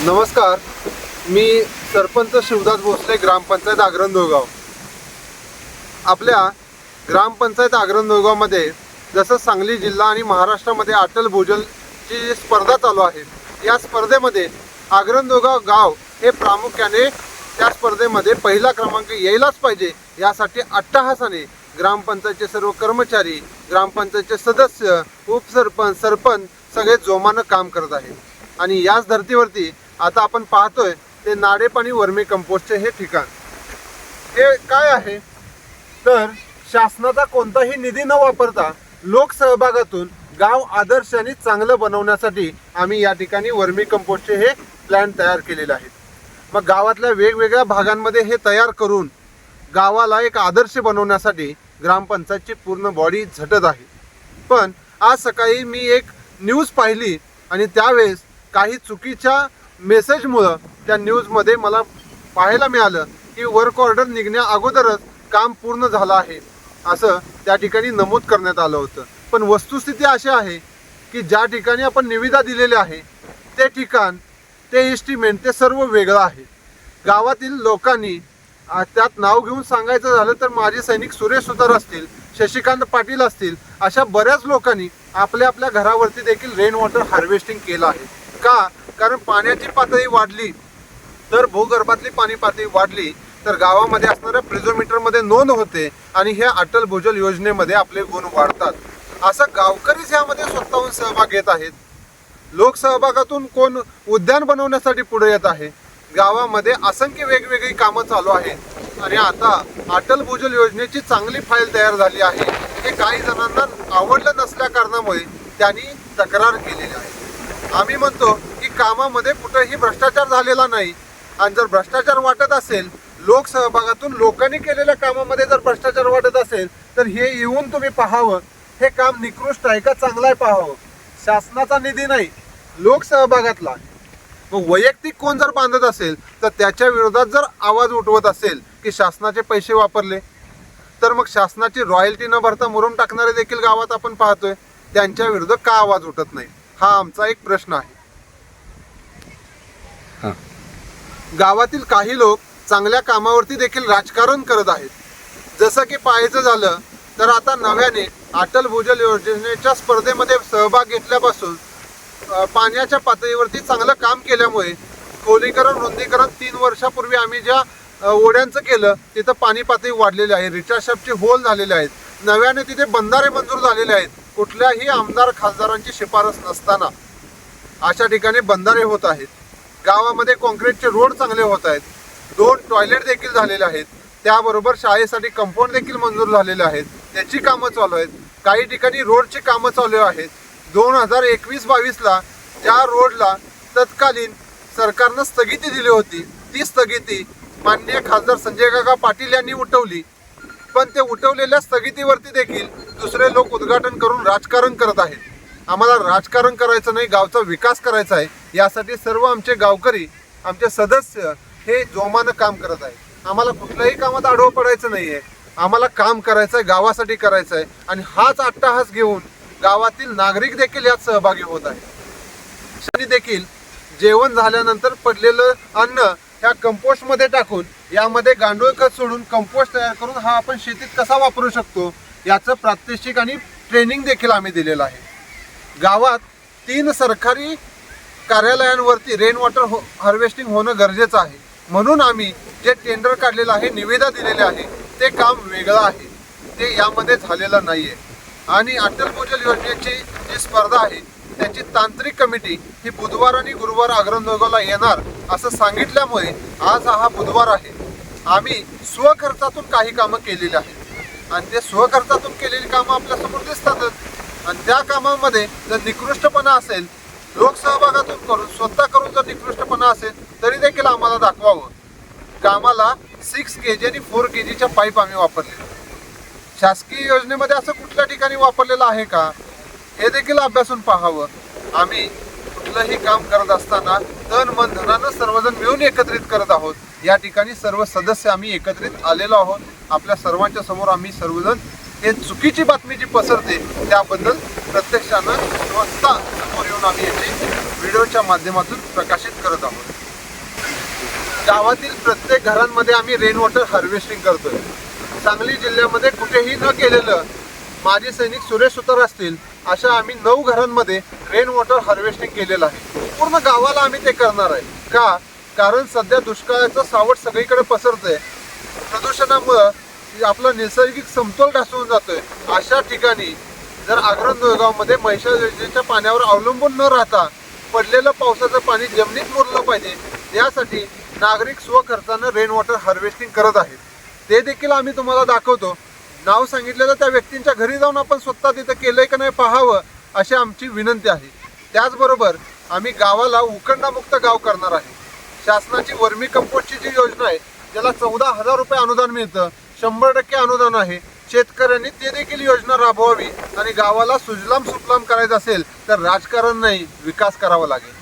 नमस्कार. मी सरपंच शिवदास भोसले ग्रामपंचायत आग्रंदोगाव आपल्या ग्रामपंचायत आग्रंदोगावमध्ये जसं सांगली जिल्हा आणि महाराष्ट्रामध्ये अटल भूजलची जी स्पर्धा चालू आहे या स्पर्धेमध्ये आग्रंदोगाव गाव हे प्रामुख्याने त्या स्पर्धेमध्ये पहिला क्रमांक यायलाच पाहिजे यासाठी अट्टहासाने ग्रामपंचायतचे सर्व कर्मचारी ग्रामपंचायतचे सदस्य उपसरपंच सरपंच सगळे जोमानं काम करत आहेत. आणि याच धर्तीवरती आता आपण पाहतोय ते नाडेपाणी वर्मी कंपोस्टचे हे ठिकाण. हे काय आहे? तर शासनाचा कोणताही निधी न वापरता लोकसहभागातून गाव आदर्श आणि चांगलं बनवण्यासाठी आम्ही या ठिकाणी वर्मी कंपोस्टचे हे प्लॅन तयार केलेले आहेत. मग गावातल्या वेगवेगळ्या भागांमध्ये हे तयार करून गावाला एक आदर्श बनवण्यासाठी ग्रामपंचायतची पूर्ण बॉडी झटत आहे. पण आज सकाळी मी एक न्यूज पाहिली आणि त्यावेळेस काही चुकीच्या मेसेजमुळं त्या न्यूजमध्ये मला पाहायला मिळालं की वर्क ऑर्डर निघण्या अगोदरच काम पूर्ण झालं आहे. असं त्या ठिकाणी नमूद करण्यात आलं होतं. पण वस्तुस्थिती अशी आहे की ज्या ठिकाणी आपण निविदा दिलेली आहे ते ठिकाण ते इस्टिमेंट ते सर्व वेगळं आहे. गावातील लोकांनी त्यात नाव घेऊन सांगायचं झालं तर माझे सैनिक सुरेश सुतार असतील शशिकांत पाटील असतील अशा बऱ्याच लोकांनी आपल्या आपल्या घरावरती देखील रेन वॉटर हार्वेस्टिंग केलं आहे. का? कारण पाण्याची पातळी वाढली. तर भूगर्भातली पाणी पातळी वाढली तर गावामध्ये असणाऱ्या प्रिझोमीटरमध्ये नोंद होते आणि ह्या अटल भूजल योजनेमध्ये आपले गुण वाढतात. असं गावकरीच यामध्ये स्वतःहून सहभाग घेत आहेत. लोकसहभागातून कोण उद्यान बनवण्यासाठी पुढे येत आहे? गावामध्ये असंख्य वेगवेगळी कामं चालू आहेत. आणि आता अटल भूजल योजनेची चांगली फाईल तयार झाली आहे. हे काही जणांना आवडलं नसल्या कारणामुळे त्यांनी तक्रार केलेली आहे. आम्ही म्हणतो की कामामध्ये कुठेही भ्रष्टाचार झालेला नाही. आणि जर भ्रष्टाचार वाटत असेल लोकसहभागातून लोकांनी केलेल्या कामामध्ये जर भ्रष्टाचार वाटत असेल तर हे येऊन तुम्ही पाहावं. हे काम निकृष्ट आहे का चांगलं आहे पाहावं. शासनाचा निधी नाही लोकसहभागातला मग वैयक्तिक कोण जर बांधत असेल तर त्याच्या विरोधात जर आवाज उठवत असेल की शासनाचे पैसे वापरले तर मग शासनाची रॉयल्टी न भरता मुरुम टाकणारे देखील गावात आपण पाहतोय. त्यांच्या विरुद्ध का आवाज उठत नाही? हा आमचा एक प्रश्न आहे. हां. गावातील काही लोक चांगल्या कामावरती देखील राजकारण करत आहेत. जसं की पाहायचं झालं तर आता नव्याने अटल भूजल योजनेच्या स्पर्धेमध्ये सहभाग घेतल्यापासून पाण्याच्या पातळीवरती चांगलं काम केल्यामुळे खोलीकरण रुंदीकरण तीन वर्षापूर्वी आम्ही ज्या ओढ्यांचं केलं तिथं पाणी पातळी वाढलेली आहे. रिचार्जचे होल झालेले आहेत. नव्याने तिथे बंधारे मंजूर झालेले आहेत. कुठल्याही आमदार खासदारांची शिफारस नसताना अशा ठिकाणी बंधारे होत आहेत. गावामध्ये कॉन्क्रीटचे रोड चांगले होत आहेत. दोन टॉयलेट देखील झालेले आहेत. त्याबरोबर शाळेसाठी कंपाऊंड देखील मंजूर झालेले आहेत. त्याची कामं चालू आहेत. काही ठिकाणी रोडची कामं चालू आहेत. दोन हजार एकवीस बावीसला ज्या रोडला तत्कालीन सरकारनं स्थगिती दिली होती ती स्थगिती माननीय खासदार संजय काका पाटील यांनी उठवली. पण ते उठवलेल्या स्थगितीवरती देखील दुसरे लोक उद्घाटन करून राजकारण करत आहेत. आम्हाला राजकारण करायचं नाही गावचा विकास करायचा आहे यासाठी सर्व आमचे गावकरी आमचे सदस्य हे जोमानं काम करत आहेत. आम्हाला कुठल्याही कामात आढळ पडायचं नाही आहे आम्हाला काम करायचं आहे गावासाठी करायचं आहे आणि हाच अट्टाहास घेऊन गावातील नागरिक देखील यात सहभागी होत आहेत. देखील जेवण झाल्यानंतर पडलेलं अन्न ह्या कंपोस्टमध्ये टाकून यामध्ये गांडूळ खत सोडून कंपोस्ट तयार करून हा आपण शेतीत कसा वापरू शकतो याचं प्रात्यक्षिक आणि ट्रेनिंग देखील आम्ही दिलेलं आहे. गावात तीन सरकारी कार्यालयांवरती रेन वॉटर हो हार्वेस्टिंग होणं गरजेचं आहे. म्हणून आम्ही जे टेंडर काढलेलं आहे निविदा दिलेले आहे ते काम वेगळं आहे. ते यामध्ये झालेलं नाही आहे आणि अटल भूजल योजनेची जी स्पर्धा आहे त्यांची तांत्रिक कमिटी ही बुधवार आणि गुरुवार आग्रंदोगाला येणार असं सांगितल्यामुळे आज हा बुधवार आहे. आम्ही स्वखर्चातून काही कामं केलेली आहेत. आणि ते स्वखर्चातून केलेली कामं आपल्यासमोर दिसतातच. आणि त्या कामामध्ये जर निकृष्टपणा असेल लोकसहभागातून करून स्वतः करून जर निकृष्टपणा असेल तरी देखील आम्हाला दाखवावं. कामाला सिक्स के जी आणि फोर के जीच्या पाईप आम्ही वापरले शासकीय योजनेमध्ये असं कुठल्या ठिकाणी वापरलेलं आहे का? हे देखील अभ्यासून पाहावं. आम्ही कुठलंही काम करत असताना तन मन धनानं सर्वजण मिळून एकत्रित करत आहोत. या ठिकाणी सर्व सदस्य आम्ही एकत्रित आलेलो आहोत. आपल्या सर्वांच्या समोर आम्ही सर्वजण हे चुकीची बातमी जी पसरते त्याबद्दल प्रत्यक्षानं स्वतः समोर येऊन आम्ही याची व्हिडिओच्या माध्यमातून प्रकाशित करत आहोत. गावातील प्रत्येक घरांमध्ये आम्ही रेन वॉटर हार्वेस्टिंग करतोय. सांगली जिल्ह्यामध्ये कुठेही न केलेलं माजी सैनिक सुरेश सुतार असतील अशा आम्ही नऊ घरांमध्ये रेन वॉटर हार्वेस्टिंग केलेलं आहे. पूर्ण गावाला आम्ही ते करणार आहे. का? कारण सध्या दुष्काळाचं सावट सगळीकडे पसरतंय. प्रदूषणामुळं आपला नैसर्गिक समतोल ढासळून जातोय. अशा ठिकाणी जर आग्रह गावामध्ये महिषा योजनेच्या पाण्यावर अवलंबून न राहता पडलेलं पावसाचं पाणी जमिनीत मुरलं पाहिजे यासाठी नागरिक स्वखर्चानं रेन वॉटर हार्वेस्टिंग करत आहेत. ते देखील आम्ही तुम्हाला दाखवतो. नाव सांगितलेलं त्या व्यक्तींच्या घरी जाऊन आपण स्वतः तिथं केलंय का नाही पाहावं अशी आमची विनंती आहे. त्याचबरोबर आम्ही गावाला उकंडामुक्त गाव करणार आहे. शासनाची वर्मी कंपोस्टची जी योजना आहे त्याला चौदा हजार रुपये अनुदान मिळतं शंभर टक्के अनुदान आहे. शेतकऱ्यांनी ते देखील योजना राबवावी आणि गावाला सुजलाम सुफलाम करायचं असेल तर राजकारण नाही विकास करावा लागेल.